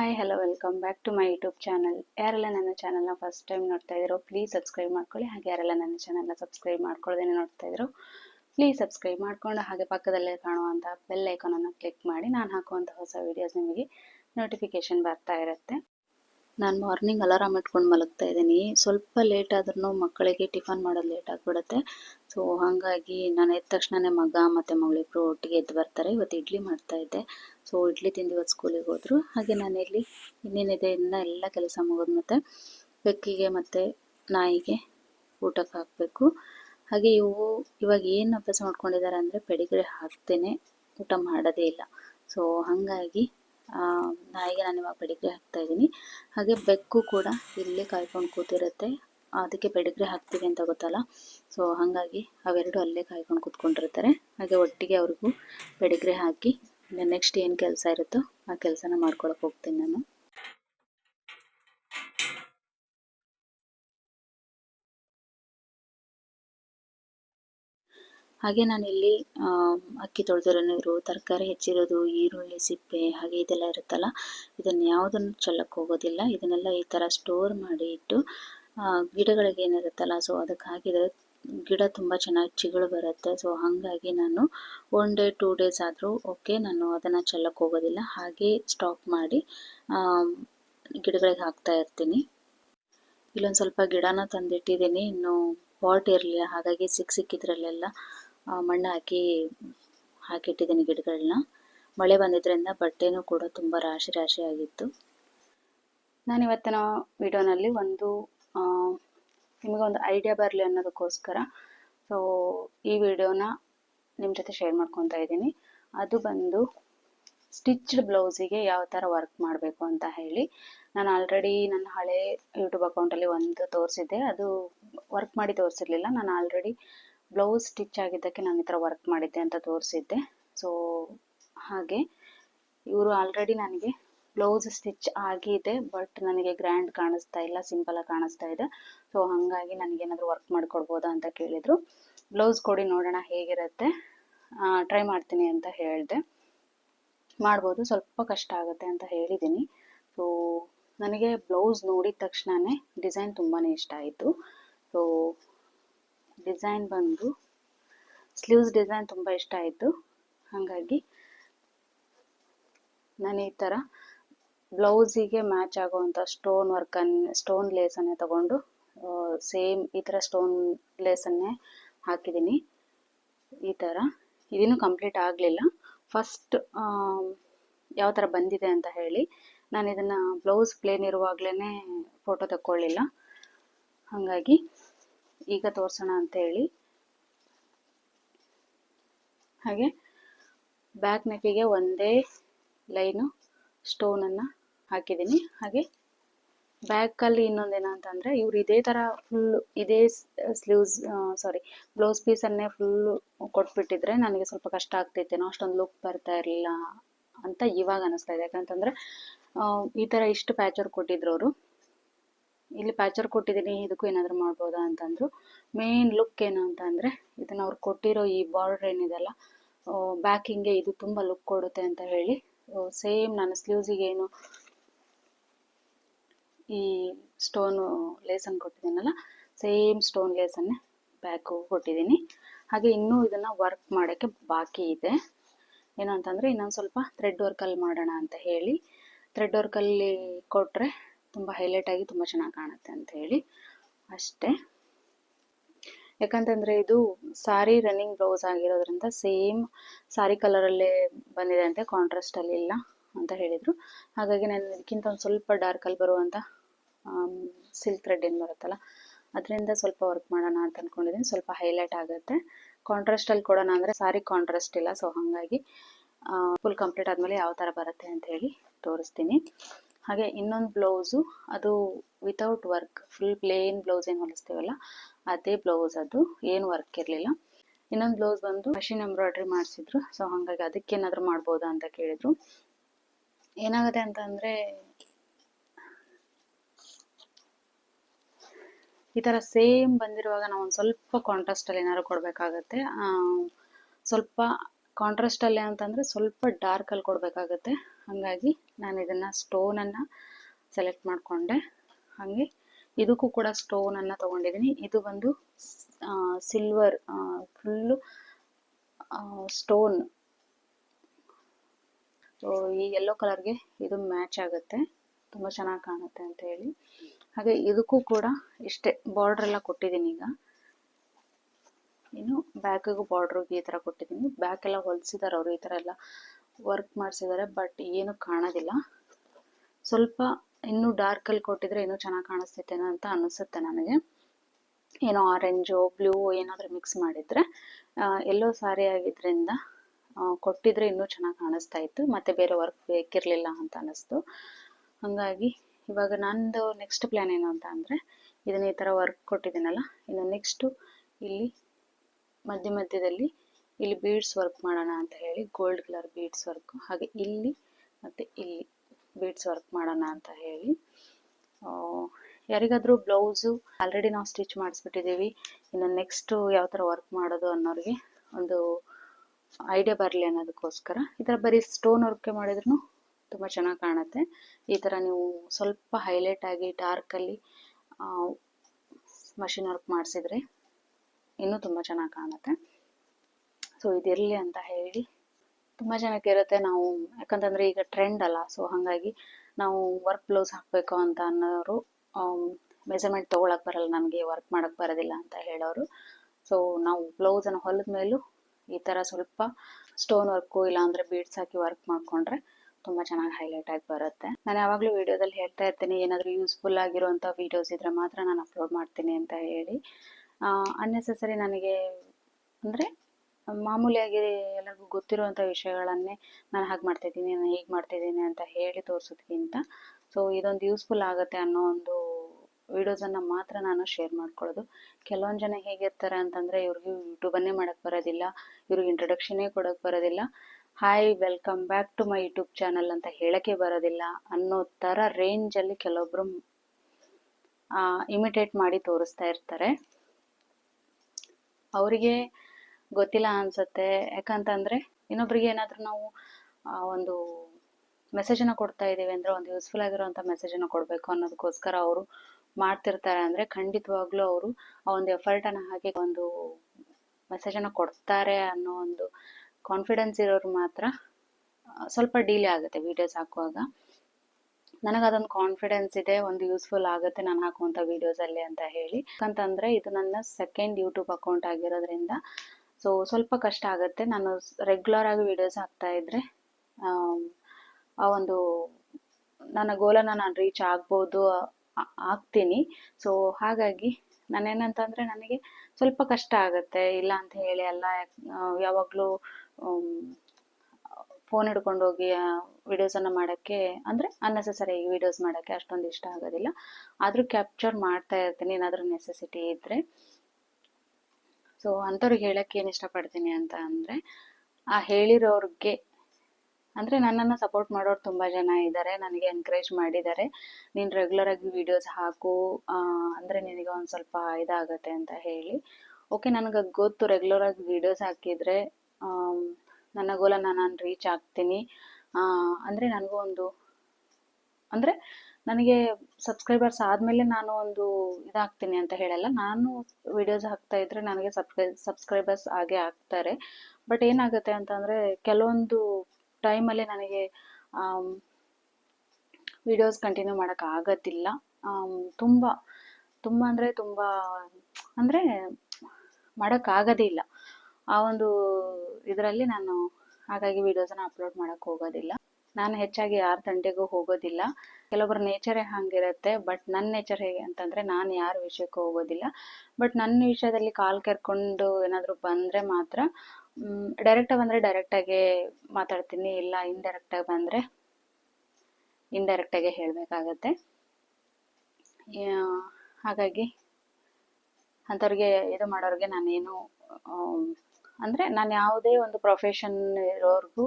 Hi hello welcome back to my YouTube channel ಯಾರೆಲ್ಲ ನನ್ನ ಚಾನಲ್ನ ಫಸ್ಟ್ ಟೈಮ್ ನೋಡ್ತಾ ಇದ್ದೀರೋ ಪ್ಲೀಸ್ ಸಬ್ಸ್ಕ್ರೈಬ್ ಮಾಡ್ಕೊಳ್ಳಿ. ಹಾಗೆ ಯಾರೆಲ್ಲ ನನ್ನ ಚಾನಲ್ನ ಸಬ್ಸ್ಕ್ರೈಬ್ ಮಾಡ್ಕೊಳ್ಳೋದೇನೆ ನೋಡ್ತಾ ಇದ್ರು ಪ್ಲೀಸ್ ಸಬ್ಸ್ಕ್ರೈಬ್ ಮಾಡ್ಕೊಂಡು ಹಾಗೆ ಪಕ್ಕದಲ್ಲೇ ಕಾಣುವಂಥ ಬೆಲ್ ಐಕಾನನ್ನು ಕ್ಲಿಕ್ ಮಾಡಿ. ನಾನು ಹಾಕುವಂಥ ಹೊಸ ವೀಡಿಯೋಸ್ ನಿಮಗೆ ನೋಟಿಫಿಕೇಶನ್ ಬರ್ತಾ ಇರುತ್ತೆ. ನಾನು ಮಾರ್ನಿಂಗ್ ಅಲಾರಾಮ್ ಇಟ್ಕೊಂಡು ಮಲಗ್ತಾ ಇದ್ದೀನಿ. ಸ್ವಲ್ಪ ಲೇಟ್ ಆದ್ರೂ ಮಕ್ಕಳಿಗೆ ಟಿಫನ್ ಮಾಡೋದು ಲೇಟ್ ಆಗಿಬಿಡುತ್ತೆ. ಸೊ ಹಾಗಾಗಿ ನಾನು ಎದ್ದ ತಕ್ಷಣನೇ ಮಗ ಮತ್ತು ಮಗಳಿಬ್ರು ಒಟ್ಟಿಗೆ ಎದ್ದು ಬರ್ತಾರೆ. ಇವತ್ತು ಇಡ್ಲಿ ಮಾಡ್ತಾ ಇದ್ದೆ. ಸೊ ಇಡ್ಲಿ ತಿಂದು ಇವತ್ತು ಸ್ಕೂಲಿಗೆ ಹೋದರು. ಹಾಗೆ ನಾನು ಇಲ್ಲಿ ಇನ್ನೇನಿದೆ ಇನ್ನ ಎಲ್ಲ ಕೆಲಸ ಮುಗಿದ ಮತ್ತು ಬೆಕ್ಕಿಗೆ ಮತ್ತು ನಾಯಿಗೆ ಊಟಕ್ಕೆ ಹಾಕಬೇಕು. ಹಾಗೆ ಇವು ಇವಾಗ ಏನು ಅಭ್ಯಾಸ ಮಾಡ್ಕೊಂಡಿದ್ದಾರೆ ಅಂದರೆ ಪೆಡಿಗ್ರೆ ಹಾಕ್ತೇನೆ. ಊಟ ಮಾಡೋದೇ ಇಲ್ಲ. ಸೊ ಹಾಗಾಗಿ ನಾಯಿಗೆ ನಾನು ಇವಾಗ ಪೆಡಿಗ್ರೆ ಹಾಕ್ತಾ ಇದ್ದೀನಿ. ಹಾಗೆ ಬೆಕ್ಕು ಕೂಡ ಇಲ್ಲೇ ಕಾಯ್ಕೊಂಡು ಕೂತಿರುತ್ತೆ. ಅದಕ್ಕೆ ಪೆಡಿಗ್ರೆ ಹಾಕ್ತೀವಿ ಅಂತ ಗೊತ್ತಲ್ಲ. ಸೊ ಹಾಗಾಗಿ ಅವೆರಡು ಅಲ್ಲೇ ಕಾಯ್ಕೊಂಡು ಕೂತ್ಕೊಂಡಿರ್ತಾರೆ. ಹಾಗೆ ಒಟ್ಟಿಗೆ ಅವ್ರಿಗೂ ಪೆಡಿಗ್ರೆ ಹಾಕಿ ನೆಕ್ಸ್ಟ್ ಏನು ಕೆಲಸ ಇರುತ್ತೋ ಆ ಕೆಲಸನ ಮಾಡ್ಕೊಳಕ್ಕೆ ಹೋಗ್ತೀನಿ ನಾನು. ಹಾಗೆ ನಾನಿಲ್ಲಿ ಅಕ್ಕಿ ತೊಳೆದಿರೋ ನೀರು ತರಕಾರಿ ಹೆಚ್ಚಿರೋದು, ಈರುಳ್ಳಿ, ಸಿಪ್ಪೆ, ಹಾಗೆ ಇದೆಲ್ಲ ಇರುತ್ತಲ್ಲ, ಇದನ್ನು ಯಾವುದನ್ನು ಚೆಲ್ಲಕ್ಕೆ ಹೋಗೋದಿಲ್ಲ. ಇದನ್ನೆಲ್ಲ ಈ ಥರ ಸ್ಟೋರ್ ಮಾಡಿ ಇಟ್ಟು ಗಿಡಗಳಿಗೆ ಏನಿರುತ್ತಲ್ಲ ಸೊ ಅದಕ್ಕೆ ಹಾಕಿದರೆ ಗಿಡ ತುಂಬ ಚೆನ್ನಾಗಿ ಚಿಗುಳು ಬರುತ್ತೆ. ಸೊ ಹಾಗಾಗಿ ನಾನು ಒನ್ ಡೇ ಟೂ ಡೇಸ್ ಆದರೂ ಓಕೆ ನಾನು ಅದನ್ನು ಚೆಲ್ಲಕ್ಕೆ ಹೋಗೋದಿಲ್ಲ. ಹಾಗೆ ಸ್ಟಾಕ್ ಮಾಡಿ ಗಿಡಗಳಿಗೆ ಹಾಕ್ತಾ ಇರ್ತೀನಿ. ಇಲ್ಲೊಂದು ಸ್ವಲ್ಪ ಗಿಡನ ತಂದಿಟ್ಟಿದ್ದೀನಿ. ಇನ್ನು ಪಾಟ್ ಇರಲಿಲ್ಲ, ಹಾಗಾಗಿ ಸಿಕ್ಕ ಸಿಕ್ಕಿದ್ರಲ್ಲೆಲ್ಲ ಮಣ್ಣು ಹಾಕಿ ಹಾಕಿಟ್ಟಿದ್ದೀನಿ ಗಿಡಗಳನ್ನ ಮಳೆ ಬಂದಿದ್ದರಿಂದ ಬಟ್ಟೆನೂ ಕೂಡ ತುಂಬ ರಾಶಿ ರಾಶಿ ಆಗಿತ್ತು. ನಾನು ಇವತ್ತಿನ ವಿಡಿಯೋನಲ್ಲಿ ಒಂದು ಆ, ನಿಮಗೊಂದು ಐಡಿಯಾ ಬರಲಿ ಅನ್ನೋದಕ್ಕೋಸ್ಕರ ಸೊ ಈ ವಿಡಿಯೋನ ನಿಮ್ಮ ಜೊತೆ ಶೇರ್ ಮಾಡ್ಕೊತಾ ಇದ್ದೀನಿ. ಅದು ಬಂದು ಸ್ಟಿಚ್ಡ್ ಬ್ಲೌಸಿಗೆ ಯಾವ ಥರ ವರ್ಕ್ ಮಾಡಬೇಕು ಅಂತ ಹೇಳಿ. ನಾನು ಆಲ್ರೆಡಿ ನನ್ನ ಹಳೆ ಯೂಟ್ಯೂಬ್ ಅಕೌಂಟಲ್ಲಿ ಒಂದು ತೋರಿಸಿದ್ದೆ. ಅದು ವರ್ಕ್ ಮಾಡಿ ತೋರಿಸಿರ್ಲಿಲ್ಲ. ನಾನು ಆಲ್ರೆಡಿ ಬ್ಲೌಸ್ ಸ್ಟಿಚ್ ಆಗಿದ್ದಕ್ಕೆ ನಾನು ಈ ಥರ ವರ್ಕ್ ಮಾಡಿದ್ದೆ ಅಂತ ತೋರಿಸಿದ್ದೆ. ಸೊ ಹಾಗೆ ಇವರು ಆಲ್ರೆಡಿ ನನಗೆ ಬ್ಲೌಸ್ ಸ್ಟಿಚ್ ಆಗಿದೆ ಬಟ್ ನನಗೆ ಗ್ರ್ಯಾಂಡ್ ಕಾಣಿಸ್ತಾ ಇಲ್ಲ ಸಿಂಪಲಾಗಿ ಕಾಣಿಸ್ತಾ ಇದೆ. ಸೊ ಹಾಗಾಗಿ ನನಗೇನಾದರೂ ವರ್ಕ್ ಮಾಡಿಕೊಡ್ಬೋದಾ ಅಂತ ಕೇಳಿದರು. ಬ್ಲೌಸ್ ಕೊಡಿ ನೋಡೋಣ ಹೇಗಿರುತ್ತೆ. ಟ್ರೈ ಮಾಡ್ತೀನಿ ಅಂತ ಹೇಳಿದೆ. ಮಾಡ್ಬೋದು, ಸ್ವಲ್ಪ ಕಷ್ಟ ಆಗುತ್ತೆ ಅಂತ ಹೇಳಿದ್ದೀನಿ. ಸೊ ನನಗೆ ಬ್ಲೌಸ್ ನೋಡಿದ ತಕ್ಷಣವೇ ಡಿಸೈನ್ ತುಂಬಾ ಇಷ್ಟ ಆಯಿತು. ಸೊ ಡಿಸೈನ್ ಬಂದು, ಸ್ಲೀವ್ಸ್ ಡಿಸೈನ್ ತುಂಬ ಇಷ್ಟ ಆಯಿತು. ಹಾಗಾಗಿ ನಾನು ಈ ಥರ ಬ್ಲೌಸಿಗೆ ಮ್ಯಾಚ್ ಆಗುವಂಥ ಸ್ಟೋನ್ ವರ್ಕನ್ನು ಸ್ಟೋನ್ ಲೇಸನ್ನೇ ತಗೊಂಡು ಸೇಮ್ ಈ ಥರ ಸ್ಟೋನ್ ಲೇಸನ್ನೇ ಹಾಕಿದ್ದೀನಿ. ಈ ಥರ ಇದನ್ನು ಕಂಪ್ಲೀಟ್ ಆಗಲಿಲ್ಲ. ಫಸ್ಟ್ ಯಾವ ಥರ ಬಂದಿದೆ ಅಂತ ಹೇಳಿ ನಾನು ಇದನ್ನು ಬ್ಲೌಸ್ ಪ್ಲೇನ್ ಇರುವಾಗಲೇ ಫೋಟೋ ತಕ್ಕೊಳ್ಳಿಲ್ಲ. ಹಾಗಾಗಿ ಈಗ ತೋರಿಸೋಣ ಅಂತ ಹೇಳಿ. ಹಾಗೆ ಬ್ಯಾಕ್ ನೆಕ್ಕಿಗೆ ಒಂದೇ ಲೈನು ಸ್ಟೋನನ್ನು ಹಾಕಿದ್ದೀನಿ. ಹಾಗೆ ಬ್ಯಾಕಲ್ಲಿ ಇನ್ನೊಂದೇನ ಅಂತಂದರೆ ಇವ್ರು ಇದೇ ಥರ ಫುಲ್ ಇದೇ ಸ್ಲೀವ್ಸ್ ಸಾರಿ ಬ್ಲೌಸ್ ಪೀಸನ್ನೇ ಫುಲ್ಲು ಕೊಟ್ಬಿಟ್ಟಿದ್ರೆ ನನಗೆ ಸ್ವಲ್ಪ ಕಷ್ಟ ಆಗ್ತಿತ್ತೇನೋ ಅಷ್ಟೊಂದು ಲುಕ್ ಬರ್ತಾ ಇರಲಿಲ್ಲ ಅಂತ ಇವಾಗ ಅನಿಸ್ತಾ ಇದೆ. ಯಾಕಂತಂದರೆ ಈ ಥರ ಇಷ್ಟು ಪ್ಯಾಚರ್ ಕೊಟ್ಟಿದ್ರು ಅವರು. ಇಲ್ಲಿ ಪ್ಯಾಚರ್ ಕೊಟ್ಟಿದ್ದೀನಿ, ಇದಕ್ಕೂ ಏನಾದರೂ ಮಾಡ್ಬೋದಾ ಅಂತಂದರು. ಮೇನ್ ಲುಕ್ ಏನು ಅಂತ ಅಂದರೆ ಇದನ್ನು ಅವ್ರು ಕೊಟ್ಟಿರೋ ಈ ಬಾರ್ಡ್ರ್ ಏನಿದೆಲ್ಲ ಬ್ಯಾಕಿಂಗ್ಗೆ ಇದು ತುಂಬ ಲುಕ್ ಕೊಡುತ್ತೆ ಅಂತ ಹೇಳಿ ಸೇಮ್ ನಾನು ಸ್ಲೀವ್ಸಿಗೆ ಏನು ಈ ಸ್ಟೋನು ಲೇಸನ್ನು ಕೊಟ್ಟಿದ್ದೀನಲ್ಲ ಸೇಮ್ ಸ್ಟೋನ್ ಲೇಸನ್ನೇ ಬ್ಯಾಕು ಕೊಟ್ಟಿದ್ದೀನಿ. ಹಾಗೆ ಇನ್ನೂ ಇದನ್ನು ವರ್ಕ್ ಮಾಡೋಕ್ಕೆ ಬಾಕಿ ಇದೆ. ಏನಂತಂದರೆ ಇನ್ನೊಂದು ಸ್ವಲ್ಪ ಥ್ರೆಡ್ ವರ್ಕಲ್ಲಿ ಮಾಡೋಣ ಅಂತ ಹೇಳಿ ಥ್ರೆಡ್ ವರ್ಕಲ್ಲಿ ಕೊಟ್ಟರೆ ತುಂಬ ಹೈಲೈಟ್ ಆಗಿ ತುಂಬ ಚೆನ್ನಾಗಿ ಕಾಣುತ್ತೆ ಅಂತ ಹೇಳಿ ಅಷ್ಟೇ. ಯಾಕಂತಂದರೆ ಇದು ಸಾರಿ ರನ್ನಿಂಗ್ ಬ್ಲೌಸ್ ಆಗಿರೋದ್ರಿಂದ ಸೇಮ್ ಸಾರಿ ಕಲರಲ್ಲೇ ಬಂದಿದೆ ಅಂತೆ ಕಾಂಟ್ರಾಸ್ಟಲ್ಲಿ ಇಲ್ಲ ಅಂತ ಹೇಳಿದರು. ಹಾಗಾಗಿ ನಾನು ಇದಕ್ಕಿಂತ ಒಂದು ಸ್ವಲ್ಪ ಡಾರ್ಕಲ್ಲಿ ಬರುವಂಥ ಸಿಲ್ಕ್ ಥ್ರೆಡ್ ಏನು ಬರುತ್ತಲ್ಲ, ಅದರಿಂದ ಸ್ವಲ್ಪ ವರ್ಕ್ ಮಾಡೋಣ ಅಂತ ಅಂದ್ಕೊಂಡಿದ್ದೀನಿ ಸ್ವಲ್ಪ ಹೈಲೈಟ್ ಆಗುತ್ತೆ. ಕಾಂಟ್ರಾಸ್ಟಲ್ಲಿ ಕೊಡೋಣ ಅಂದರೆ ಸಾರಿ ಕಾಂಟ್ರಾಸ್ಟ್ ಇಲ್ಲ. ಸೊ ಹಾಗಾಗಿ ಫುಲ್ ಕಂಪ್ಲೀಟ್ ಆದಮೇಲೆ ಯಾವ ಥರ ಬರುತ್ತೆ ಅಂತ ಹೇಳಿ ತೋರಿಸ್ತೀನಿ. ಹಾಗೆ ಇನ್ನೊಂದು ಬ್ಲೌಸು ಅದು without work full plain blouse ಏನು ಹೊಲಿಸ್ತೀವಲ್ಲ, ಅದೇ ಬ್ಲೌಸ್ ಅದು, ಏನು ವರ್ಕ್ ಇರಲಿಲ್ಲ. ಇನ್ನೊಂದು ಬ್ಲೌಸ್ ಬಂದು ಮಷಿನ್ ಎಂಬ್ರಾಯ್ಡ್ರಿ ಮಾಡಿಸಿದ್ರು ಸೊ ಹಾಗಾಗಿ ಅದಕ್ಕೇನಾದರೂ ಮಾಡ್ಬೋದಾ ಅಂತ ಕೇಳಿದ್ರು. ಏನಾಗುತ್ತೆ ಅಂತಂದರೆ, ಈ ಥರ ಸೇಮ್ ಬಂದಿರುವಾಗ ನಾವು ಒಂದು ಸ್ವಲ್ಪ ಕಾಂಟ್ರಾಸ್ಟಲ್ಲಿ ಏನಾದ್ರು ಕೊಡಬೇಕಾಗತ್ತೆ. ಸ್ವಲ್ಪ ಕಾಂಟ್ರಾಸ್ಟಲ್ಲಿ ಅಂತಂದರೆ ಸ್ವಲ್ಪ ಡಾರ್ಕಲ್ಲಿ ಕೊಡಬೇಕಾಗತ್ತೆ. ಹಾಗಾಗಿ ನಾನು ಇದನ್ನು ಸ್ಟೋನನ್ನು ಸೆಲೆಕ್ಟ್ ಮಾಡಿಕೊಂಡೆ. ಹಾಗೆ ಇದಕ್ಕೂ ಕೂಡ ಸ್ಟೋನನ್ನು ತೊಗೊಂಡಿದ್ದೀನಿ ಇದು ಬಂದು ಸಿಲ್ವರ್ ಫುಲ್ಲು ಸ್ಟೋನ್ ಸೊ ಈ ಯೆಲ್ಲೋ ಕಲರ್ಗೆ ಇದು ಮ್ಯಾಚ್ ಆಗುತ್ತೆ. ತುಂಬ ಚೆನ್ನಾಗಿ ಕಾಣುತ್ತೆ ಅಂತ ಹೇಳಿ. ಹಾಗೆ ಇದಕ್ಕೂ ಕೂಡ ಇಷ್ಟೇ ಬಾರ್ಡ್ರೆಲ್ಲ ಕೊಟ್ಟಿದ್ದೀನಿ ಈಗ. ಇನ್ನು ಬ್ಯಾಕಿಗೂ ಬಾರ್ಡ್ರಿಗೆ ಈ ಥರ ಕೊಟ್ಟಿದ್ದೀನಿ. ಬ್ಯಾಕ್ ಎಲ್ಲ ಹೊಲಿಸಿದ್ದಾರೆ ಅವರು, ಈ ಥರ ಎಲ್ಲ ವರ್ಕ್ ಮಾಡಿಸಿದ್ದಾರೆ ಬಟ್ ಏನು ಕಾಣೋದಿಲ್ಲ. ಸ್ವಲ್ಪ ಇನ್ನೂ ಡಾರ್ಕಲ್ಲಿ ಕೊಟ್ಟಿದ್ರೆ ಇನ್ನೂ ಚೆನ್ನಾಗಿ ಕಾಣಿಸ್ತೈತೇನೋ ಅಂತ ಅನಿಸುತ್ತೆ ನನಗೆ. ಏನೋ ಆರೆಂಜು ಬ್ಲೂ ಏನಾದರೂ ಮಿಕ್ಸ್ ಮಾಡಿದರೆ ಎಲ್ಲೋ ಸಾರಿ ಆಗಿದ್ರಿಂದ ಕೊಟ್ಟಿದ್ರೆ ಇನ್ನೂ ಚೆನ್ನಾಗಿ ಕಾಣಿಸ್ತಾ ಇತ್ತು. ಮತ್ತೆ ಬೇರೆ ವರ್ಕ್ ಬೇಕಿರಲಿಲ್ಲ ಅಂತ ಅನ್ನಿಸ್ತು. ಹಾಗಾಗಿ ಇವಾಗ ನಂದು ನೆಕ್ಸ್ಟ್ ಪ್ಲ್ಯಾನ್ ಏನು ಅಂತ ಅಂದರೆ, ಇದನ್ನ ಈ ಥರ ವರ್ಕ್ ಕೊಟ್ಟಿದ್ದೀನಲ್ಲ, ಇನ್ನು ನೆಕ್ಸ್ಟು ಇಲ್ಲಿ ಮಧ್ಯ ಮಧ್ಯದಲ್ಲಿ ಇಲ್ಲಿ ಬೀಡ್ಸ್ ವರ್ಕ್ ಮಾಡೋಣ ಅಂತ ಹೇಳಿ ಗೋಲ್ಡ್ ಕಲರ್ ಬೀಡ್ಸ್ ವರ್ಕ್ ಹಾಗೆ ಇಲ್ಲಿ ಮತ್ತು ಇಲ್ಲಿ ಬೀಡ್ಸ್ ವರ್ಕ್ ಮಾಡೋಣ ಅಂತ ಹೇಳಿ. ಯಾರಿಗಾದರೂ ಬ್ಲೌಸು ಆಲ್ರೆಡಿ ನಾವು ಸ್ಟಿಚ್ ಮಾಡಿಸ್ಬಿಟ್ಟಿದ್ದೀವಿ. ಇನ್ನು ನೆಕ್ಸ್ಟು ಯಾವ ಥರ ವರ್ಕ್ ಮಾಡೋದು ಅನ್ನೋರಿಗೆ ಒಂದು ಐಡಿಯಾ ಬರಲಿ ಅನ್ನೋದಕ್ಕೋಸ್ಕರ. ಈ ಥರ ಬರೀ ಸ್ಟೋನ್ ವರ್ಕೆ ಮಾಡಿದ್ರು ತುಂಬ ಚೆನ್ನಾಗಿ ಕಾಣುತ್ತೆ. ಈ ಥರ ನೀವು ಸ್ವಲ್ಪ ಹೈಲೈಟ್ ಆಗಿ ಡಾರ್ಕಲ್ಲಿ ಮಷಿನ್ ವರ್ಕ್ ಮಾಡಿಸಿದ್ರೆ ಇನ್ನೂ ತುಂಬ ಚೆನ್ನಾಗಿ ಕಾಣುತ್ತೆ. ಸೊ ಇದಿರಲಿ ಅಂತ ಹೇಳಿ ತುಂಬ ಚೆನ್ನಾಗಿರುತ್ತೆ ನಾವು, ಯಾಕಂತಂದರೆ ಈಗ ಟ್ರೆಂಡ್ ಅಲ್ಲ. ಸೊ ಹಾಗಾಗಿ ನಾವು ವರ್ಕ್ ಬ್ಲೌಸ್ ಹಾಕಬೇಕು ಅಂತ ಅನ್ನೋರು ಮೆಜರ್ಮೆಂಟ್ ತೊಗೊಳಕ್ಕೆ ಬರಲ್ಲ ನನಗೆ ವರ್ಕ್ ಮಾಡೋಕ್ಕೆ ಬರೋದಿಲ್ಲ ಅಂತ ಹೇಳೋರು. ಸೊ ನಾವು ಬ್ಲೌಸನ್ನು ಹೊಲಿದ ಮೇಲೂ ಈ ಥರ ಸ್ವಲ್ಪ ಸ್ಟೋನ್ ವರ್ಕು ಇಲ್ಲಾಂದರೆ ಬೀಡ್ಸ್ ಹಾಕಿ ವರ್ಕ್ ಮಾಡಿಕೊಂಡ್ರೆ ತುಂಬ ಚೆನ್ನಾಗಿ ಹೈಲೈಟ್ ಆಗಿ ಬರುತ್ತೆ. ನಾನು ಯಾವಾಗಲೂ ವಿಡಿಯೋದಲ್ಲಿ ಹೇಳ್ತಾ ಇರ್ತೀನಿ, ಏನಾದರೂ ಯೂಸ್ಫುಲ್ ಆಗಿರುವಂಥ ವೀಡಿಯೋಸ್ ಇದ್ರೆ ಮಾತ್ರ ನಾನು ಅಪ್ಲೋಡ್ ಮಾಡ್ತೀನಿ ಅಂತ ಹೇಳಿ. ಅನ್ನೆಸೆಸರಿ ನನಗೆ ಅಂದರೆ ಮಾಮೂಲಿಯಾಗಿ ಎಲ್ಲರಿಗೂ ಗೊತ್ತಿರುವಂಥ ವಿಷಯಗಳನ್ನೇ ನಾನು ಹಾಗೆ ಮಾಡ್ತಾಯಿದ್ದೀನಿ ನಾನು ಹೀಗೆ ಮಾಡ್ತಿದ್ದೀನಿ ಅಂತ ಹೇಳಿ ತೋರಿಸೋದಕ್ಕಿಂತ ಸೊ ಇದೊಂದು ಯೂಸ್ಫುಲ್ ಆಗುತ್ತೆ ಅನ್ನೋ ಒಂದು ವಿಡಿಯೋಸನ್ನು ಮಾತ್ರ ನಾನು ಶೇರ್ ಮಾಡ್ಕೊಳ್ಳೋದು. ಕೆಲವೊಂದು ಜನ ಹೇಗಿರ್ತಾರೆ ಅಂತಂದರೆ ಇವ್ರಿಗೆ ಯೂಟ್ಯೂಬನ್ನೇ ಮಾಡೋಕ್ಕೆ ಬರೋದಿಲ್ಲ, ಇವ್ರಿಗೆ ಇಂಟ್ರೊಡಕ್ಷನ್ನೇ ಕೊಡೋಕ್ಕೆ ಬರೋದಿಲ್ಲ. Hi welcome back to my YouTube channel ಅಂತ ಹೇಳೋಕ್ಕೆ ಬರೋದಿಲ್ಲ ಅನ್ನೋ ಥರ ರೇಂಜಲ್ಲಿ ಕೆಲವೊಬ್ಬರು ಇಮಿಟೇಟ್ ಮಾಡಿ ತೋರಿಸ್ತಾ ಇರ್ತಾರೆ. ಅವರಿಗೆ ಗೊತ್ತಿಲ್ಲ ಅನ್ಸುತ್ತೆ. ಯಾಕಂತಂದರೆ ಇನ್ನೊಬ್ರಿಗೆ ಏನಾದರೂ ನಾವು ಒಂದು ಮೆಸೇಜನ್ನು ಕೊಡ್ತಾ ಇದ್ದೀವಿ ಅಂದರೆ ಒಂದು ಯೂಸ್ಫುಲ್ ಮೆಸೇಜ್ ಮೆಸೇಜನ್ನು ಕೊಡಬೇಕು ಅನ್ನೋದಕ್ಕೋಸ್ಕರ ಅವರು ಮಾಡ್ತಿರ್ತಾರೆ. ಅಂದರೆ ಖಂಡಿತವಾಗ್ಲೂ ಅವರು ಆ ಒಂದು ಎಫರ್ಟನ್ನು ಹಾಕಿ ಒಂದು ಮೆಸೇಜನ್ನು ಕೊಡ್ತಾರೆ ಅನ್ನೋ ಒಂದು ಕಾನ್ಫಿಡೆನ್ಸ್ ಇರೋರು ಮಾತ್ರ ಸ್ವಲ್ಪ ಡೀಲೇ ಆಗುತ್ತೆ ವೀಡಿಯೋಸ್ ಹಾಕುವಾಗ. ನನಗೆ ಅದೊಂದು ಕಾನ್ಫಿಡೆನ್ಸ್ ಇದೆ, ಒಂದು ಯೂಸ್ಫುಲ್ ಆಗುತ್ತೆ ನಾನು ಹಾಕುವಂಥ ಅಲ್ಲಿ ಅಂತ ಹೇಳಿ. ಯಾಕಂತಂದ್ರೆ ಇದು ನನ್ನ ಸೆಕೆಂಡ್ ಯೂಟ್ಯೂಬ್ ಅಕೌಂಟ್ ಆಗಿರೋದ್ರಿಂದ ಸೊ ಸ್ವಲ್ಪ ಕಷ್ಟ ಆಗುತ್ತೆ. ನಾನು ರೆಗ್ಯುಲರ್ ಆಗಿ ವಿಡಿಯೋಸ್ ಹಾಕ್ತಾ ಇದ್ರೆ ಆ ಒಂದು ನನ್ನ ಗೋಲನ್ನು ನಾನು ರೀಚ್ ಆಗ್ಬೋದು ಆಗ್ತೀನಿ. ಸೊ ಹಾಗಾಗಿ ನಾನೇನಂತಂದ್ರೆ ನನಗೆ ಸ್ವಲ್ಪ ಕಷ್ಟ ಆಗುತ್ತೆ. ಇಲ್ಲ ಅಂತ ಹೇಳಿ ಎಲ್ಲ ಯಾವಾಗಲೂ ಫೋನ್ ಹಿಡ್ಕೊಂಡು ಹೋಗಿ ವಿಡಿಯೋಸನ್ನು ಮಾಡೋಕ್ಕೆ, ಅಂದ್ರೆ ಅನ್ನೆಸೆಸರಿ ವಿಡಿಯೋಸ್ ಮಾಡೋಕ್ಕೆ ಅಷ್ಟೊಂದು ಇಷ್ಟ ಆಗೋದಿಲ್ಲ. ಆದ್ರೂ ಕ್ಯಾಪ್ಚರ್ ಮಾಡ್ತಾ ಇರ್ತೀನಿ, ಏನಾದ್ರೂ ನೆಸೆಸಿಟಿ ಇದ್ರೆ. ಸೊ ಅಂಥವ್ರಿಗೆ ಹೇಳಕ್ಕೆ ಏನು ಇಷ್ಟಪಡ್ತೀನಿ ಅಂತ ಅಂದ್ರೆ, ಆ ಹೇಳಿರೋರ್ಗೆ, ಅಂದ್ರೆ ನನ್ನನ್ನು ಸಪೋರ್ಟ್ ಮಾಡೋರು ತುಂಬಾ ಜನ ಇದ್ದಾರೆ ನನಗೆ ಎನ್ಕರೇಜ್ ಮಾಡಿದ್ದಾರೆ ನೀನು ರೆಗ್ಯುಲರಾಗಿ ವಿಡಿಯೋಸ್ ಹಾಕು ಅಂದರೆ ನಿನಗೆ ಒಂದು ಸ್ವಲ್ಪ ಇದಾಗತ್ತೆ ಅಂತ ಹೇಳಿ. ಓಕೆ ನನಗೆ ಗೊತ್ತು ರೆಗ್ಯುಲರಾಗಿ ವಿಡಿಯೋಸ್ ಹಾಕಿದರೆ ನನ್ನ ಗೋಲನ್ನು ನಾನು ರೀಚ್ ಆಗ್ತೀನಿ. ಅಂದರೆ ನನಗೂ ಒಂದು, ಅಂದರೆ ನನಗೆ ಸಬ್ಸ್ಕ್ರೈಬರ್ಸ್ ಆದಮೇಲೆ ನಾನು ಒಂದು ಇದಾಗ್ತೀನಿ ಅಂತ ಹೇಳಲ್ಲ. ನಾನು ವಿಡಿಯೋಸ್ ಹಾಕ್ತಾ ಇದ್ರೆ ನನಗೆ ಸಬ್ಸ್ಕ್ರೈ ಸಬ್ಸ್ಕ್ರೈಬರ್ಸ್ ಆಗೇ ಆಗ್ತಾರೆ. ಬಟ್ ಏನಾಗುತ್ತೆ ಅಂತಂದರೆ ಕೆಲವೊಂದು ಟೈಮಲ್ಲಿ ನನಗೆ ವಿಡಿಯೋಸ್ ಕಂಟಿನ್ಯೂ ಮಾಡೋಕ್ಕಾಗೋದಿಲ್ಲ ತುಂಬ ತುಂಬ ಅಂದರೆ ತುಂಬ, ಅಂದರೆ ಮಾಡೋಕ್ಕಾಗೋದೇ ಇಲ್ಲ. ಆ ಒಂದು ಇದರಲ್ಲಿ ನಾನು ಹಾಗಾಗಿ ವಿಡಿಯೋಸನ್ನ ಅಪ್ಲೋಡ್ ಮಾಡಕ್ ಹೋಗೋದಿಲ್ಲ. ನಾನು ಹೆಚ್ಚಾಗಿ ಯಾರ ತಂಟೆಗೂ ಹೋಗೋದಿಲ್ಲ. ಕೆಲವೊಬ್ಬರ ನೇಚರೇ ಹಾಗಿರುತ್ತೆ ಬಟ್ ನನ್ನ ನೇಚರ್ ಹೇಗೆ ಅಂತಂದ್ರೆ ನಾನು ಯಾರ ವಿಷಯಕ್ಕೂ ಹೋಗೋದಿಲ್ಲ. ಬಟ್ ನನ್ನ ವಿಷಯದಲ್ಲಿ ಕಾಲ್ ಕೆರ್ಕೊಂಡು ಏನಾದ್ರು ಬಂದ್ರೆ ಮಾತ್ರ ಡೈರೆಕ್ಟ್ ಬಂದ್ರೆ ಡೈರೆಕ್ಟ್ ಆಗಿ ಮಾತಾಡ್ತೀನಿ, ಇಲ್ಲ ಇನ್ಡೈರೆಕ್ಟ್ ಆಗಿ ಬಂದ್ರೆ ಬಂದರೆ ಆಗಿ ಹೇಳಬೇಕಾಗತ್ತೆ. ಹಾಗಾಗಿ ಅಂಥವ್ರಿಗೆ ಇದು ಮಾಡೋರಿಗೆ ನಾನೇನು ಅಂದರೆ ನಾನು ಯಾವುದೇ ಒಂದು ಪ್ರೊಫೆಷನ್ ಇರೋರ್ಗೂ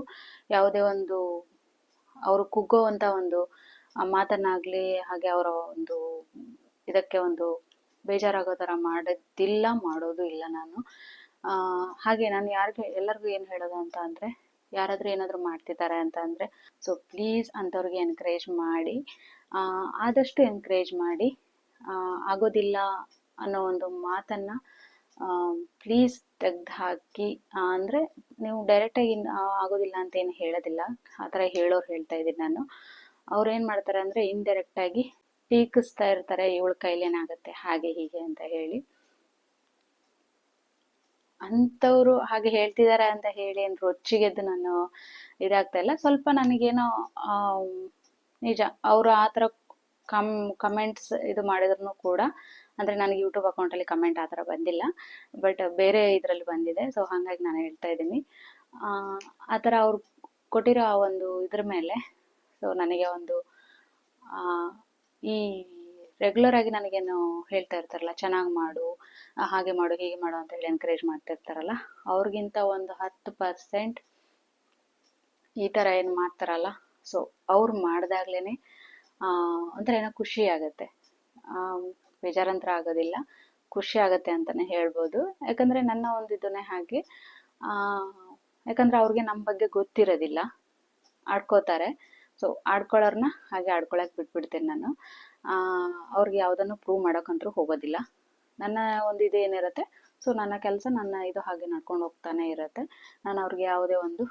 ಯಾವುದೇ ಒಂದು ಅವರು ಕುಗ್ಗೋವಂಥ ಒಂದು ಮಾತನ್ನಾಗಲಿ ಹಾಗೆ ಅವರ ಒಂದು ಇದಕ್ಕೆ ಒಂದು ಬೇಜಾರಾಗೋ ಥರ ಮಾಡೋದಿಲ್ಲ, ಮಾಡೋದು ಇಲ್ಲ ನಾನು. ಹಾಗೆ ನಾನು ಯಾರಿಗೂ, ಎಲ್ಲರಿಗೂ ಏನು ಹೇಳೋದು ಅಂತ ಅಂದರೆ, ಯಾರಾದರೂ ಏನಾದರೂ ಮಾಡ್ತಿದ್ದಾರೆ ಅಂತ ಅಂದರೆ ಸೊ ಪ್ಲೀಸ್ ಅಂಥವ್ರಿಗೆ ಎನ್ಕರೇಜ್ ಮಾಡಿ ಆದಷ್ಟು ಎನ್ಕರೇಜ್ ಮಾಡಿ ಆಗೋದಿಲ್ಲ ಅನ್ನೋ ಒಂದು ಮಾತನ್ನು ಪ್ಲೀಸ್ ತೆಗ್ದು ಹಾಕಿ ಅಂದರೆ ನೀವು ಡೈರೆಕ್ಟಾಗಿ ಆಗೋದಿಲ್ಲ ಅಂತ ಏನು ಹೇಳೋದಿಲ್ಲ. ಆ ಥರ ಹೇಳೋರು ಹೇಳ್ತಾ ಇದ್ದೀನಿ ನಾನು. ಅವ್ರು ಏನು ಮಾಡ್ತಾರೆ ಅಂದರೆ ಇಂಡೈರೆಕ್ಟಾಗಿ ಟೀಕಿಸ್ತಾ ಇರ್ತಾರೆ ಇವಳ ಕೈಲೇನಾಗುತ್ತೆ ಹಾಗೆ ಹೀಗೆ ಅಂತ ಹೇಳಿ. ಅಂಥವ್ರು ಹಾಗೆ ಹೇಳ್ತಿದ್ದಾರೆ ಅಂತ ಹೇಳಿ ಏನು ರೊಚ್ಚಿಗೆದ್ದು ನಾನು ಇದಾಗ್ತಾ ಇಲ್ಲ. ಸ್ವಲ್ಪ ನನಗೇನೋ ನಿಜ, ಅವರು ಆ ಥರ ಕಮ್ ಕಮೆಂಟ್ಸ್ ಇದು ಮಾಡಿದ್ರು ಕೂಡ ಅಂದರೆ ನನಗೆ ಯೂಟ್ಯೂಬ್ ಅಕೌಂಟಲ್ಲಿ ಕಮೆಂಟ್ ಆ ಥರ ಬಂದಿಲ್ಲ ಬಟ್ ಬೇರೆ ಇದರಲ್ಲಿ ಬಂದಿದೆ ಸೊ ಹಾಗಾಗಿ ನಾನು ಹೇಳ್ತಾ ಇದ್ದೀನಿ. ಆ, ಥರ ಅವ್ರು ಕೊಟ್ಟಿರೋ ಆ ಒಂದು ಇದ್ರ ಮೇಲೆ ಸೊ ನನಗೆ ಒಂದು ಈ ರೆಗ್ಯುಲರ್ ಆಗಿ ನನಗೇನು ಹೇಳ್ತಾ ಇರ್ತಾರಲ್ಲ ಚೆನ್ನಾಗಿ ಮಾಡು ಹಾಗೆ ಮಾಡು ಹೀಗೆ ಮಾಡು ಅಂತ ಹೇಳಿ ಎನ್ಕರೇಜ್ ಮಾಡ್ತಿರ್ತಾರಲ್ಲ ಅವ್ರಿಗಿಂತ ಒಂದು ಹತ್ತು ಪರ್ಸೆಂಟ್ ಈ ಥರ ಏನು ಮಾಡ್ತಾರಲ್ಲ ಸೊ ಅವ್ರು ಮಾಡಿದಾಗ್ಲೇ ಒಂಥರ ಏನೋ ಖುಷಿ ಆಗುತ್ತೆ. ಬೇಜಾರಂತರ ಆಗೋದಿಲ್ಲ. ಖುಷಿ ಆಗುತ್ತೆ ಅಂತಾನೆ ಹೇಳ್ಬೋದು. ಯಾಕಂದ್ರೆ ನನ್ನ ಒಂದು ಇದನ್ನೇ ಹಾಗೆ. ಆ, ಯಾಕಂದ್ರೆ ಅವ್ರಿಗೆ ನಮ್ಮ ಬಗ್ಗೆ ಗೊತ್ತಿರೋದಿಲ್ಲ. ಆಡ್ಕೋತಾರೆ. ಸೊ ಆಡ್ಕೊಳ್ಳೋರ್ನ ಹಾಗೆ ಆಡ್ಕೊಳಕ್ಕೆ ಬಿಟ್ಬಿಡ್ತೀನಿ ನಾನು. ಆ, ಅವ್ರಿಗೆ ಯಾವುದನ್ನು ಪ್ರೂವ್ ಮಾಡೋಕ್ಕಂತೂ ಹೋಗೋದಿಲ್ಲ. ನನ್ನ ಒಂದು ಇದು ಏನಿರುತ್ತೆ ಸೊ ನನ್ನ ಕೆಲಸ ನನ್ನ ಇದು ಹಾಗೆ ನಡ್ಕೊಂಡು ಹೋಗ್ತಾನೆ ಇರುತ್ತೆ. ನಾನು ಅವ್ರಿಗೆ ಯಾವುದೇ ಒಂದು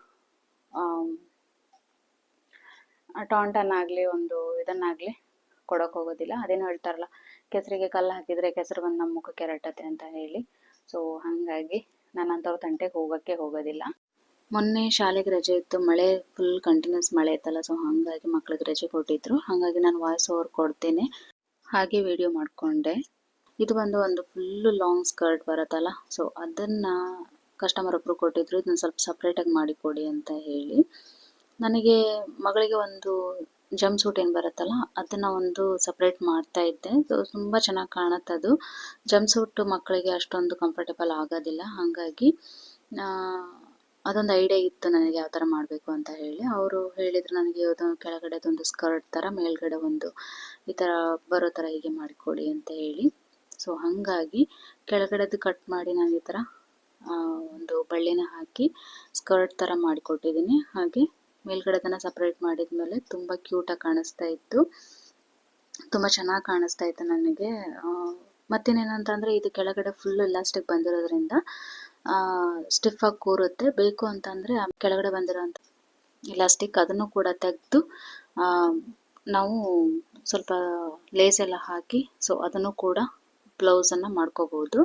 ಟಾಂಟನ್ ಆಗಲಿ ಒಂದು ಇದನ್ನಾಗ್ಲಿ ಕೊಡೋಕೆ ಹೋಗೋದಿಲ್ಲ. ಅದೇನೋ ಹೇಳ್ತಾರಲ್ಲ ಕೆಸರಿಗೆ ಕಲ್ಲು ಹಾಕಿದರೆ ಕೆಸರು ಬಂದು ನಮ್ಮ ಮುಖಕ್ಕೆ ಎರಟತ್ತೆ ಅಂತ ಹೇಳಿ. ಸೊ ಹಾಗಾಗಿ ನಾನು ಅಂಥವ್ರ ತಂಟೆಗೆ ಹೋಗೋಕ್ಕೆ ಹೋಗೋದಿಲ್ಲ. ಮೊನ್ನೆ ಶಾಲೆಗೆ ರಜೆ ಇತ್ತು, ಮಳೆ ಫುಲ್ ಕಂಟಿನ್ಯೂಸ್ ಮಳೆ ಇತ್ತಲ್ಲ ಸೊ ಹಾಗಾಗಿ ಮಕ್ಳಿಗೆ ರಜೆ ಕೊಟ್ಟಿದ್ರು. ಹಾಗಾಗಿ ನಾನು ವಾಯ್ಸ್ ಓವರ್ ಕೊಡ್ತೇನೆ. ಹಾಗೆ ವಿಡಿಯೋ ಮಾಡಿಕೊಂಡೆ. ಇದು ಬಂದು ಒಂದು ಫುಲ್ಲು ಲಾಂಗ್ ಸ್ಕರ್ಟ್ ಬರುತ್ತಲ್ಲ ಸೊ ಅದನ್ನು ಕಸ್ಟಮರ್ ಒಬ್ಬರು ಕೊಟ್ಟಿದ್ರು. ಇದನ್ನ ಸ್ವಲ್ಪ ಸಪ್ರೇಟಾಗಿ ಮಾಡಿಕೊಡಿ ಅಂತ ಹೇಳಿ. ನನಗೆ ಮಗಳಿಗೆ ಒಂದು ಜಂಪ್ ಸೂಟ್ ಏನು ಬರುತ್ತಲ್ಲ, ಅದನ್ನು ಒಂದು ಸಪ್ರೇಟ್ ಮಾಡ್ತಾ ಇದ್ದೆ. ಸೊ ತುಂಬ ಚೆನ್ನಾಗಿ ಕಾಣುತ್ತೆ ಅದು. ಜಂಪ್ ಸೂಟ್ ಮಕ್ಕಳಿಗೆ ಅಷ್ಟೊಂದು ಕಂಫರ್ಟೇಬಲ್ ಆಗೋದಿಲ್ಲ. ಹಾಗಾಗಿ ಅದೊಂದು ಐಡಿಯಾ ಇತ್ತು ನನಗೆ ಯಾವ ಥರ ಮಾಡಬೇಕು ಅಂತ ಹೇಳಿ. ಅವರು ಹೇಳಿದ್ರು ನನಗೆ ಕೆಳಗಡೆ ಕೆಳಗಡೆದೊಂದು ಸ್ಕರ್ಟ್ ಥರ ಮೇಲ್ಗಡೆ ಒಂದು ಈ ಥರ ಬರೋ ಥರ ಹೀಗೆ ಮಾಡಿಕೊಡಿ ಅಂತ ಹೇಳಿ. ಸೊ ಹಾಗಾಗಿ ಕೆಳಗಡೆದು ಕಟ್ ಮಾಡಿ ನಾನು ಈ ಥರ ಒಂದು ಬಳ್ಳಿನ ಹಾಕಿ ಸ್ಕರ್ಟ್ ಥರ ಮಾಡಿಕೊಟ್ಟಿದ್ದೀನಿ. ಹಾಗೆ ಮೇಲ್ಗಡೆದನ್ನು ಸಪ್ರೇಟ್ ಮಾಡಿದ್ಮೇಲೆ ತುಂಬ ಕ್ಯೂಟಾಗಿ ಕಾಣಿಸ್ತಾ ಇತ್ತು. ತುಂಬ ಚೆನ್ನಾಗಿ ಕಾಣಿಸ್ತಾ ಇತ್ತು ನನಗೆ. ಮತ್ತೇನೇನಂತಂದರೆ ಇದು ಕೆಳಗಡೆ ಫುಲ್ ಇಲಾಸ್ಟಿಕ್ ಬಂದಿರೋದ್ರಿಂದ ಸ್ಟಿಫ್ ಆಗಿ ಕೂರುತ್ತೆ. ಬೇಕು ಅಂತಂದರೆ ಕೆಳಗಡೆ ಬಂದಿರೋಂಥ ಇಲಾಸ್ಟಿಕ್ ಅದನ್ನು ಕೂಡ ತೆಗೆದು ನಾವು ಸ್ವಲ್ಪ ಲೇಸ್ ಎಲ್ಲ ಹಾಕಿ ಸೊ ಅದನ್ನು ಕೂಡ ಬ್ಲೌಸನ್ನು ಮಾಡ್ಕೋಬೋದು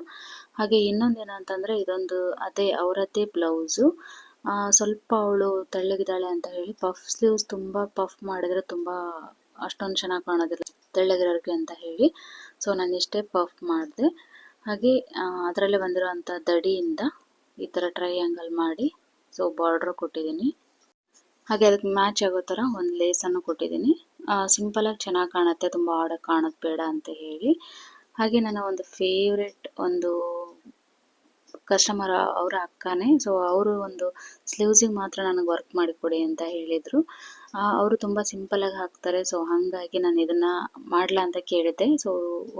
ಹಾಗೆ ಇನ್ನೊಂದು ಏನಂತಂದರೆ ಇದೊಂದು ಅದೇ, ಅವರದ್ದೇ ಬ್ಲೌಸು ಸ್ವಲ್ಪ ಅವಳು ತೆಳ್ಳಗಿದ್ದಾಳೆ ಅಂತ ಹೇಳಿ ಪಫ್ ಸ್ಲೀವ್ಸ್ ತುಂಬ ಪಫ್ ಮಾಡಿದ್ರೆ ತುಂಬ ಅಷ್ಟೊಂದು ಚೆನ್ನಾಗಿ ಕಾಣೋದಿಲ್ಲ, ತೆಳ್ಳಗಿರೋರಿಗೆ ಅಂತ ಹೇಳಿ. ಸೊ ನಾನು ಇಷ್ಟೇ ಪಫ್ ಮಾಡಿದೆ. ಹಾಗೆ ಅದರಲ್ಲೇ ಬಂದಿರೋವಂಥ ದಡಿಯಿಂದ ಈ ಥರ ಟ್ರೈಯಾಂಗಲ್ ಮಾಡಿ ಸೊ ಬಾರ್ಡ್ರ್ ಕೊಟ್ಟಿದ್ದೀನಿ. ಹಾಗೆ ಅದಕ್ಕೆ ಮ್ಯಾಚ್ ಆಗೋ ಥರ ಒಂದು ಲೇಸನ್ನು ಕೊಟ್ಟಿದ್ದೀನಿ. ಸಿಂಪಲಾಗಿ ಚೆನ್ನಾಗಿ ಕಾಣುತ್ತೆ, ತುಂಬ ಆಡೋಕ್ಕೆ ಕಾಣೋದು ಬೇಡ ಅಂತ ಹೇಳಿ. ಹಾಗೆ ನನ್ನ ಒಂದು ಫೇವ್ರೆಟ್ ಒಂದು ಕಸ್ಟಮರ್ ಅವರ ಅಕ್ಕನೇ. ಸೊ ಅವರು ಒಂದು ಸ್ಲೀವ್ಸಿಗೆ ಮಾತ್ರ ನನಗೆ ವರ್ಕ್ ಮಾಡಿಕೊಡಿ ಅಂತ ಹೇಳಿದರು. ಅವರು ತುಂಬ ಸಿಂಪಲಾಗಿ ಹಾಕ್ತಾರೆ. ಸೊ ಹಾಗಾಗಿ ನಾನು ಇದನ್ನು ಮಾಡಲ ಅಂತ ಕೇಳಿದ್ದೆ. ಸೊ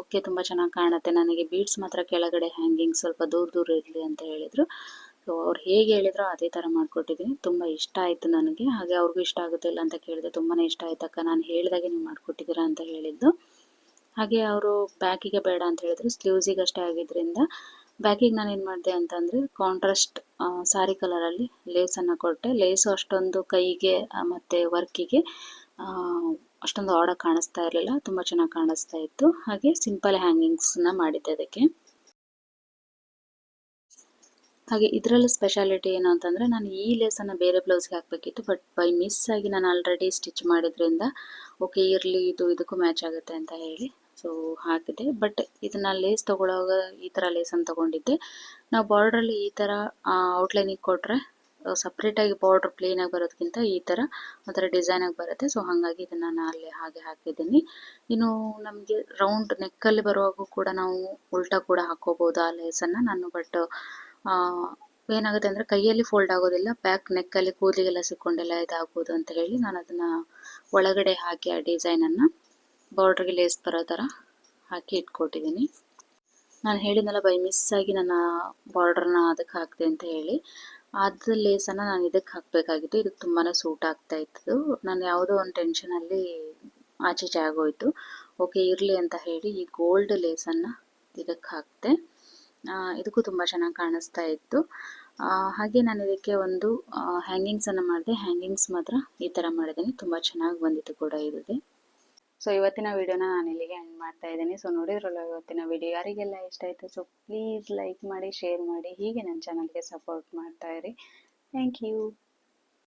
ಓಕೆ ತುಂಬ ಚೆನ್ನಾಗಿ ಕಾಣುತ್ತೆ. ನನಗೆ ಬೀಡ್ಸ್ ಮಾತ್ರ ಕೆಳಗಡೆ ಹ್ಯಾಂಗಿಂಗ್ ಸ್ವಲ್ಪ ದೂರ ದೂರ ಇರಲಿ ಅಂತ ಹೇಳಿದರು. ಸೊ ಅವ್ರು ಹೇಗೆ ಹೇಳಿದ್ರು ಅದೇ ಥರ ಮಾಡಿಕೊಟ್ಟಿದ್ದೀನಿ. ತುಂಬ ಇಷ್ಟ ಆಯಿತು ನನಗೆ. ಹಾಗೆ ಅವ್ರಿಗೂ ಇಷ್ಟ ಆಗುತ್ತೆ ಇಲ್ಲ ಅಂತ ಕೇಳಿದೆ. ತುಂಬಾ ಇಷ್ಟ ಆಯ್ತಕ್ಕ ನಾನು ಹೇಳಿದಾಗೆ ನೀವು ಮಾಡಿಕೊಟ್ಟಿದ್ದೀರಾ ಅಂತ ಹೇಳಿದ್ದು. ಹಾಗೆ ಅವರು ಬ್ಯಾಕಿಗೆ ಬೇಡ ಅಂತ ಹೇಳಿದ್ರು. ಸ್ಲೀವ್ಸಿಗೆ ಅಷ್ಟೇ ಆಗಿದ್ದರಿಂದ ಬ್ಯಾಕಿಗೆ ನಾನು ಏನು ಮಾಡಿದೆ ಅಂತಂದರೆ ಕಾಂಟ್ರಾಸ್ಟ್ ಸಾರಿ ಕಲರಲ್ಲಿ ಲೇಸನ್ನು ಕೊಟ್ಟೆ. ಲೇಸು ಅಷ್ಟೊಂದು ಕೈಗೆ ಮತ್ತು ವರ್ಕಿಗೆ ಅಷ್ಟೊಂದು ಆರ್ಡರ್ ಕಾಣಿಸ್ತಾ ಇರಲಿಲ್ಲ. ತುಂಬ ಚೆನ್ನಾಗಿ ಕಾಣಿಸ್ತಾ ಇತ್ತು. ಹಾಗೆ ಸಿಂಪಲ್ ಹ್ಯಾಂಗಿಂಗ್ಸನ್ನ ಮಾಡಿದ್ದೆ ಅದಕ್ಕೆ. ಹಾಗೆ ಇದರಲ್ಲಿ ಸ್ಪೆಷಾಲಿಟಿ ಏನು ಅಂತಂದರೆ ನಾನು ಈ ಲೇಸನ್ನು ಬೇರೆ ಬ್ಲೌಸ್ಗೆ ಹಾಕಬೇಕಿತ್ತು ಬಟ್ ಬೈ ಮಿಸ್ ಆಗಿ ನಾನು ಆಲ್ರೆಡಿ ಸ್ಟಿಚ್ ಮಾಡಿದ್ರಿಂದ ಓಕೆ ಇರಲಿ, ಇದು, ಇದಕ್ಕೂ ಮ್ಯಾಚ್ ಆಗುತ್ತೆ ಅಂತ ಹೇಳಿ ಸೊ ಹಾಕಿದೆ. ಬಟ್ ಇದನ್ನ ಲೇಸ್ ತೊಗೊಳೋವಾಗ ಈ ಥರ ಲೇಸನ್ನು ತೊಗೊಂಡಿದ್ದೆ. ನಾವು ಬಾರ್ಡ್ರಲ್ಲಿ ಈ ಥರ ಔಟ್ಲೈನಿಗೆ ಕೊಟ್ಟರೆ ಸಪ್ರೇಟಾಗಿ ಬಾರ್ಡ್ರ್ ಪ್ಲೇನಾಗಿ ಬರೋದಕ್ಕಿಂತ ಈ ಥರ ಒಂಥರ ಡಿಸೈನಾಗಿ ಬರುತ್ತೆ. ಸೊ ಹಾಗಾಗಿ ಇದನ್ನು ನಾನು ಅಲ್ಲಿ ಹಾಗೆ ಹಾಕಿದ್ದೀನಿ. ಇನ್ನು ನಮಗೆ ರೌಂಡ್ ನೆಕ್ಕಲ್ಲಿ ಬರುವಾಗೂ ಕೂಡ ನಾವು ಉಲ್ಟಾ ಕೂಡ ಹಾಕೋಬೋದು ಆ ಲೇಸನ್ನು ನಾನು ಬಟ್ ಏನಾಗುತ್ತೆ ಅಂದರೆ ಕೈಯಲ್ಲಿ ಫೋಲ್ಡ್ ಆಗೋದಿಲ್ಲ. ಬ್ಯಾಕ್ ನೆಕ್ಕಲ್ಲಿ ಕೂದಲಿಗೆಲ್ಲ ಸಿಕ್ಕೊಂಡೆಲ್ಲ ಇದಾಗ್ಬೋದು ಅಂತ ಹೇಳಿ ನಾನು ಅದನ್ನು ಒಳಗಡೆ ಹಾಕಿ ಆ ಡಿಸೈನನ್ನು ಬಾರ್ಡ್ರಿಗೆ ಲೇಸ್ ಬರೋ ಥರ ಹಾಕಿ ಇಟ್ಕೊಟ್ಟಿದ್ದೀನಿ. ನಾನು ಹೇಳಿದ್ನಲ್ಲ ಬೈ ಮಿಸ್ ಆಗಿ ನನ್ನ ಬಾರ್ಡ್ರನ್ನ ಅದಕ್ಕೆ ಹಾಕಿದೆ ಅಂತ ಹೇಳಿ. ಅದು ಲೇಸನ್ನು ನಾನು ಇದಕ್ಕೆ ಹಾಕಬೇಕಾಗಿತ್ತು. ಇದಕ್ಕೆ ತುಂಬಾ ಸೂಟ್ ಆಗ್ತಾ ಇತ್ತು. ನಾನು ಯಾವುದೋ ಒಂದು ಟೆನ್ಷನಲ್ಲಿ ಆಚೆ ಆಗೋಯಿತು. ಓಕೆ, ಇರಲಿ ಅಂತ ಹೇಳಿ ಈ ಗೋಲ್ಡ್ ಲೇಸನ್ನು ಇದಕ್ಕೆ ಹಾಕಿದೆ. ಇದಕ್ಕೂ ತುಂಬ ಚೆನ್ನಾಗಿ ಕಾಣಿಸ್ತಾ ಇತ್ತು. ಹಾಗೆ ನಾನು ಇದಕ್ಕೆ ಒಂದು ಹ್ಯಾಂಗಿಂಗ್ಸನ್ನು ಮಾಡಿದೆ. ಹ್ಯಾಂಗಿಂಗ್ಸ್ ಮಾತ್ರ ಈ ಥರ ಮಾಡಿದ್ದೀನಿ ತುಂಬ ಚೆನ್ನಾಗಿ ಬಂದಿತ್ತು ಕೂಡ ಇದಿದೆ ಸೊ ಇವತ್ತಿನ ವಿಡಿಯೋನ ನಾನು ಇಲ್ಲಿಗೆ ಎಂಡ್ ಮಾಡ್ತಾ ಇದ್ದೀನಿ. ಸೊ ನೋಡಿದ್ರಲ್ಲ, ಇವತ್ತಿನ ವಿಡಿಯೋ ಯಾರಿಗೆಲ್ಲ ಇಷ್ಟ ಆಯಿತು? ಸೊ ಪ್ಲೀಸ್ ಲೈಕ್ ಮಾಡಿ ಶೇರ್ ಮಾಡಿ, ಹೀಗೆ ನನ್ನ ಚಾನಲ್ಗೆ ಸಪೋರ್ಟ್ ಮಾಡ್ತಾ ಇರಿ. Thank you